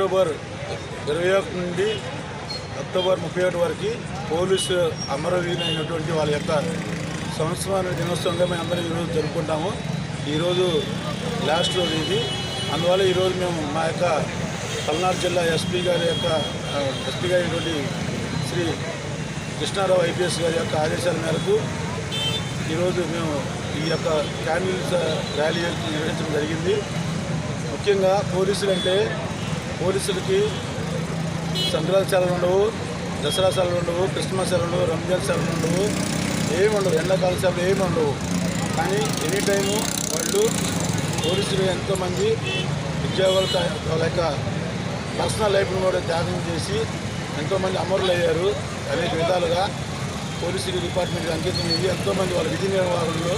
October ఇరవై ఒకటి నుండి అక్టోబర్ ముప్పై ఒకటి వరకు పోలీసు అమరవీరులు వాళ్ళ యొక్క సంవత్సరాల దినోత్సవంగా మేము అందరం ఈరోజు జరుపుకుంటాము. ఈరోజు లాస్ట్ రోజు ఇది. అందువల్ల ఈరోజు మేము మా యొక్క పల్నాడు జిల్లా ఎస్పీ గారి యొక్క ఎస్పీ గారి అయినటువంటి శ్రీ కృష్ణారావు ఐపీఎస్ గారి యొక్క ఆదేశాల మేరకు ఈరోజు మేము ఈ యొక్క క్యాండిల్స్ ర్యాలీ నిర్వహించడం జరిగింది. ముఖ్యంగా పోలీసులు అంటే పోలీసులకి సంక్రాంతి సెలవులు ఉండవు దసరా సెలవులు ఉండవు క్రిస్మస్ సెలవులు ఉండవు రంజాన్ సెలవులు ఉండవు ఏమి ఉండవు ఎండాకాల సెలవులు ఏమి ఉండవు. కానీ ఎనీ టైము వాళ్ళు పోలీసులు ఎంతోమంది ఉద్యోగాల వాళ్ళ యొక్క పర్సనల్ లైఫ్ను కూడా త్యాగం చేసి ఎంతోమంది అమరులు అయ్యారు. అనేక విధాలుగా పోలీసు డిపార్ట్మెంట్కి అంకితం అయ్యి ఎంతోమంది వాళ్ళ విధి నిర్వహణలో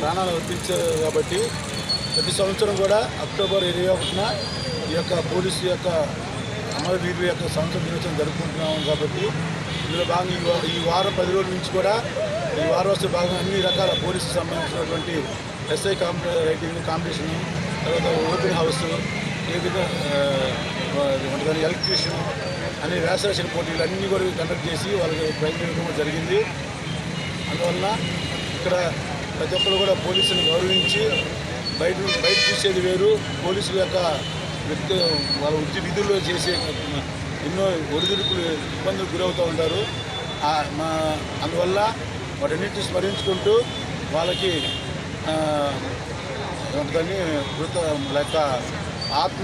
ప్రాణాలు అర్పించారు కాబట్టి ప్రతి సంవత్సరం కూడా అక్టోబర్ ఇరవై ఒకటిన ఈ యొక్క పోలీసు యొక్క అమరవీరుల యొక్క సంవత్సర దినోత్సవం జరుపుకుంటున్నాము కాబట్టి ఇందులో భాగంగా ఈ ఈ వారం పది రోజుల నుంచి కూడా ఈ వారోత్సవ భాగంగా అన్ని రకాల పోలీసుకు సంబంధించినటువంటి ఎస్ఐ కాంపి రైటింగ్ కాంపిటీషన్ తర్వాత ఓపెన్ హౌస్ ఏ విధంగా ఎలక్ట్రీషియన్ అనే వ్యాసరేషన్ పోటీలు అన్నీ కూడా కండక్ట్ చేసి వాళ్ళకి ప్రయత్నించడం జరిగింది. అందువలన ఇక్కడ ప్రతి ఒక్కరు కూడా పోలీసులను గౌరవించి బయట బయట చూసేది వేరు. పోలీసుల యొక్క వ్యక్తి వాళ్ళ వృత్తి విధుల్లో చేసే ఎన్నో ఒడిదుడుకులు ఇబ్బందులు గురవుతూ ఉంటారు. మా అందువల్ల వాటన్నిటిని స్మరించుకుంటూ వాళ్ళకి దాన్ని ఏమంటుందని కృత ఆత్మ